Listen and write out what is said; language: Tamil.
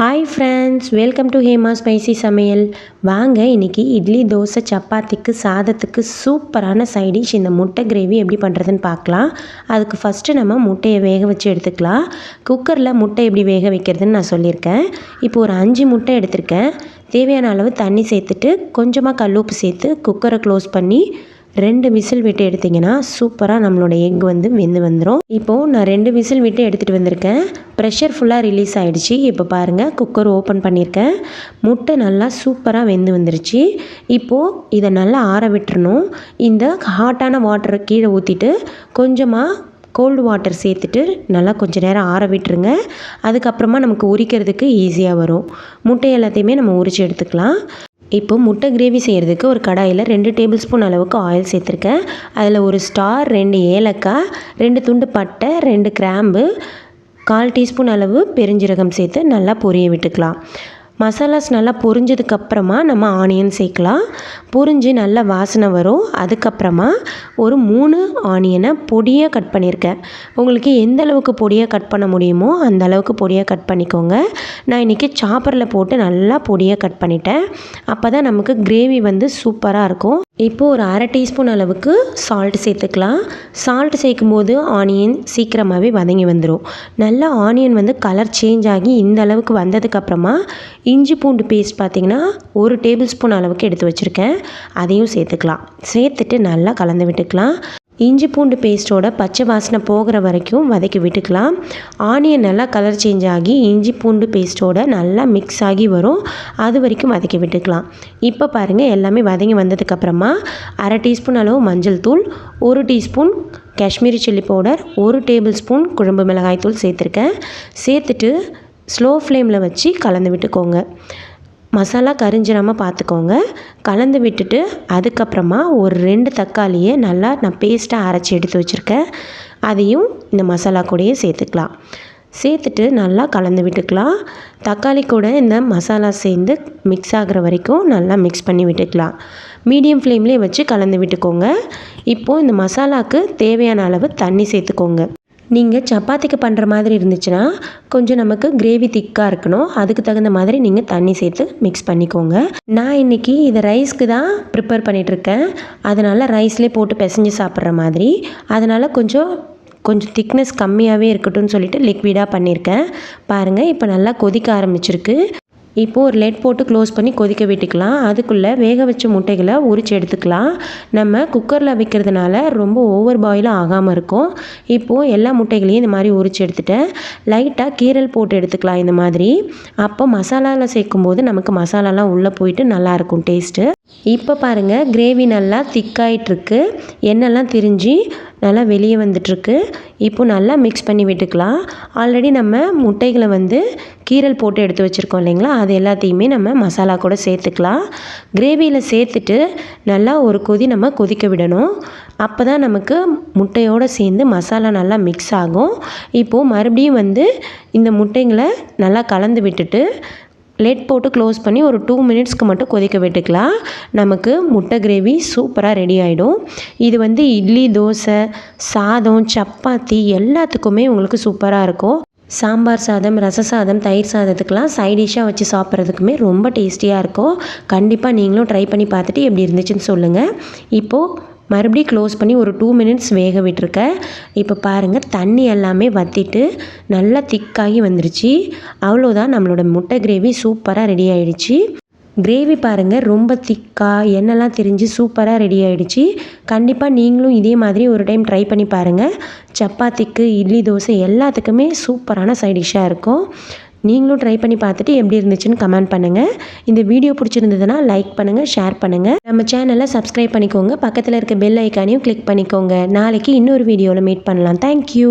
Hi friends welcome to Hema spicy சமையல் வாங்க இன்றைக்கி இட்லி தோசை சப்பாத்திக்கு சாதத்துக்கு சூப்பரான சைடிஷ் இந்த முட்டை கிரேவி எப்படி பண்ணுறதுன்னு பார்க்கலாம். அதுக்கு ஃபஸ்ட்டு நம்ம முட்டையை வேக வச்சு எடுத்துக்கலாம். குக்கரில் முட்டை எப்படி வேக வைக்கிறதுன்னு நான் சொல்லியிருக்கேன். இப்போ ஒரு அஞ்சு முட்டை எடுத்திருக்கேன். தேவையான அளவு தண்ணி சேர்த்துட்டு கொஞ்சமாக கல்லுப்பு சேர்த்து குக்கரை க்ளோஸ் பண்ணி ரெண்டு விசில் விட்டு எடுத்திங்கன்னா சூப்பராக நம்மளோட எக் வந்து வெந்து வந்துடும் இப்போது நான் ரெண்டு விசில் விட்டு எடுத்துகிட்டு வந்திருக்கேன். ப்ரெஷர் ஃபுல்லாக ரிலீஸ் ஆகிடுச்சு இப்போ பாருங்கள் குக்கர் ஓப்பன் பண்ணியிருக்கேன் முட்டை நல்லா சூப்பராக வெந்து வந்துருச்சு. இப்போது இதை நல்லா ஆற விட்டுறணும். இந்த ஹாட்டான வாட்டரை கீழே ஊற்றிட்டு கொஞ்சமாக கோல்டு வாட்டர் சேர்த்துட்டு நல்லா கொஞ்சம் நேரம் ஆற விட்டுருங்க. அதுக்கப்புறமா நமக்கு உரிக்கிறதுக்கு ஈஸியாக வரும். முட்டை எல்லாத்தையுமே நம்ம உரித்து எடுத்துக்கலாம். இப்போ முட்டை கிரேவி செய்கிறதுக்கு ஒரு கடாயில் ரெண்டு டேபிள் ஸ்பூன் அளவுக்கு ஆயில் சேர்த்துருக்கேன். அதில் ஒரு ஸ்டார் ரெண்டு ஏலக்காய் ரெண்டு துண்டு பட்டை ரெண்டு கிராம்பு கால் டீஸ்பூன் அளவு பெருஞ்சீரகம் சேர்த்து நல்லா பொரிய விட்டுக்கலாம். மசாலாஸ் நல்லா பொரிஞ்சதுக்கப்புறமா நம்ம ஆனியன் சேர்க்கலாம். பொரிஞ்சு நல்லா வாசனை வரும். அதுக்கப்புறமா ஒரு மூணு ஆனியனை பொடியாக கட் பண்ணியிருக்கேன். உங்களுக்கு எந்த அளவுக்கு பொடியாக கட் பண்ண முடியுமோ அந்த அளவுக்கு பொடியாக கட் பண்ணிக்கோங்க. நான் இன்றைக்கி சாப்பரில் போட்டு நல்லா பொடியாக கட் பண்ணிட்டேன். அப்போ தான் நமக்கு கிரேவி வந்து சூப்பராக இருக்கும். இப்போது ஒரு அரை டீஸ்பூன் அளவுக்கு சால்ட் சேர்த்துக்கலாம். சால்ட் சேர்க்கும் போது ஆனியன் சீக்கிரமாகவே வதங்கி வந்துடும் நல்லா ஆனியன் வந்து கலர் சேஞ்ச் ஆகி இந்த அளவுக்கு வந்ததுக்கப்புறமா இஞ்சி பூண்டு பேஸ்ட் பார்த்திங்கன்னா ஒரு டேபிள் ஸ்பூன் அளவுக்கு எடுத்து வச்சுருக்கேன். அதையும் சேர்த்துக்கலாம். சேர்த்துட்டு நல்லா கலந்து விட்டுக்கலாம். இஞ்சி பூண்டு பேஸ்ட்டோட பச்சை வாசனை போகிற வரைக்கும் வதக்கி விட்டுக்கலாம். ஆனியன் நல்லா கலர் சேஞ்ச் ஆகி இஞ்சி பூண்டு பேஸ்ட்டோட நல்லா மிக்ஸ் ஆகி வரும். அது வரைக்கும் வதக்கி விட்டுக்கலாம். இப்போ பாருங்கள் எல்லாமே வதங்கி வந்ததுக்கப்புறமா அரை டீஸ்பூன் அளவு மஞ்சள் தூள் ஒரு டீஸ்பூன் காஷ்மீரி சில்லி பவுடர் ஒரு டேபிள் ஸ்பூன் குழம்பு மிளகாய் தூள் சேர்த்துருக்கேன். சேர்த்துட்டு ஸ்லோ ஃப்ளேமில் வச்சு கலந்து விட்டுக்கோங்க. மசாலா கரிஞ்சிடாமல் பார்த்துக்கோங்க கலந்து விட்டுட்டு அதுக்கப்புறமா ஒரு ரெண்டு தக்காளியை நல்லா நான் பேஸ்ட்டாக அரைச்சி எடுத்து வச்சுருக்கேன். அதையும் இந்த மசாலா கூடயே சேர்த்துக்கலாம். சேர்த்துட்டு நல்லா கலந்து விட்டுக்கலாம். தக்காளி கூட இந்த மசாலா சேர்ந்து மிக்ஸ் ஆகிற வரைக்கும் நல்லா மிக்ஸ் பண்ணி விட்டுக்கலாம். மீடியம் ஃப்ளேம்லேயே வச்சு கலந்து விட்டுக்கோங்க. இப்போது இந்த மசாலாவுக்கு தேவையான அளவு தண்ணி சேர்த்துக்கோங்க. நீங்கள் சப்பாத்திக்கு பண்ணுற மாதிரி இருந்துச்சுன்னா கொஞ்சம் நமக்கு கிரேவி திக்காக இருக்கணும். அதுக்கு தகுந்த மாதிரி நீங்கள் தண்ணி சேர்த்து மிக்ஸ் பண்ணிக்கோங்க. நான் இன்றைக்கி இதை ரைஸ்க்கு தான் ப்ரிப்பேர் பண்ணிகிட்ருக்கேன் அதனால் ரைஸ்லேயே போட்டு பிசைஞ்சு சாப்பிட்ற மாதிரி. அதனால் கொஞ்சம் கொஞ்சம் திக்னஸ் கம்மியாகவே இருக்கட்டும்னு சொல்லிட்டு லிக்விடாக பண்ணியிருக்கேன். பாருங்கள் இப்போ நல்லா கொதிக்க ஆரம்பிச்சிருக்கு. இப்போது ஒரு லெட் போட்டு க்ளோஸ் பண்ணி கொதிக்க விட்டுக்கலாம். அதுக்குள்ளே வேக வச்ச முட்டைகளை உரித்து எடுத்துக்கலாம். நம்ம குக்கரில் வைக்கிறதுனால ரொம்ப ஓவர் பாயிலும் ஆகாமல் இருக்கும். இப்போது எல்லா முட்டைகளையும் இந்த மாதிரி உரித்து எடுத்துட்டேன். லைட்டாக கீரல் போட்டு எடுத்துக்கலாம் இந்த மாதிரி. அப்போ மசாலாவில் சேர்க்கும்போது நமக்கு மசாலாலாம் உள்ளே போயிட்டு நல்லாயிருக்கும் டேஸ்ட்டு இப்போ பாருங்கள் கிரேவி நல்லா திக்காயிட்ருக்கு எண்ணெய்லாம் திரிஞ்சு நல்லா வெளியே வந்துட்டுருக்கு. இப்போ நல்லா மிக்ஸ் பண்ணி விட்டுக்கலாம். ஆல்ரெடி நம்ம முட்டைகளை வந்து கீரல் போட்டு எடுத்து வச்சுருக்கோம் இல்லைங்களா? அது எல்லாத்தையுமே நம்ம மசாலா கூட சேர்த்துக்கலாம். கிரேவியில் சேர்த்துட்டு நல்லா ஒரு கொதி நம்ம கொதிக்க விடணும். அப்போ தான் நமக்கு முட்டையோடு சேர்ந்து மசாலா நல்லா மிக்ஸ் ஆகும். இப்போது மறுபடியும் வந்து இந்த முட்டைங்களை நல்லா கலந்து விட்டுட்டு லெட் போட்டு க்ளோஸ் பண்ணி ஒரு டூ மினிட்ஸ்க்கு மட்டும் கொதிக்க விட்டுக்கலாம். நமக்கு முட்டை கிரேவி சூப்பராக ரெடி ஆகிடும் இது வந்து இட்லி தோசை சாதம் சப்பாத்தி எல்லாத்துக்குமே உங்களுக்கு சூப்பராக இருக்கும். சாம்பார் சாதம் ரச சாதம் தயிர் சாதத்துக்கெலாம் சைடிஷ்ஷாக வச்சு சாப்பிட்றதுக்குமே ரொம்ப டேஸ்டியாக இருக்கும். கண்டிப்பாக நீங்களும் ட்ரை பண்ணி பார்த்துட்டு எப்படி இருந்துச்சுன்னு சொல்லுங்கள் இப்போது மறுபடியும் க்ளோஸ் பண்ணி ஒரு டூ மினிட்ஸ் வேக விட்டுருக்கேன் இப்போ பாருங்கள் தண்ணி எல்லாமே வற்றிட்டு நல்லா திக்காகி வந்துருச்சு. அவ்வளோதான் நம்மளோட முட்டை கிரேவி சூப்பராக ரெடி ஆகிடுச்சு கிரேவி பாருங்கள் ரொம்ப திக்காக எண்ணெய்லாம் தெரிஞ்சு சூப்பராக ரெடி ஆகிடுச்சு கண்டிப்பாக நீங்களும் இதே மாதிரி ஒரு டைம் ட்ரை பண்ணி பாருங்கள் சப்பாத்திக்கு இட்லி தோசை எல்லாத்துக்குமே சூப்பரான சைட் டிஷ்ஷாக இருக்கும். நீங்களும் ட்ரை பண்ணி பார்த்துட்டு எப்படி இருந்துச்சுன்னு கமெண்ட் பண்ணுங்கள் இந்த வீடியோ பிடிச்சிருந்ததுன்னா லைக் பண்ணுங்கள் ஷேர் பண்ணுங்கள் நம்ம சேனலை சப்ஸ்கிரைப் பண்ணிக்கோங்க. பக்கத்தில் இருக்க பெல் ஐக்கானையும் கிளிக் பண்ணிக்கோங்க. நாளைக்கு இன்னொரு வீடியோவில் மீட் பண்ணலாம். தேங்க்யூ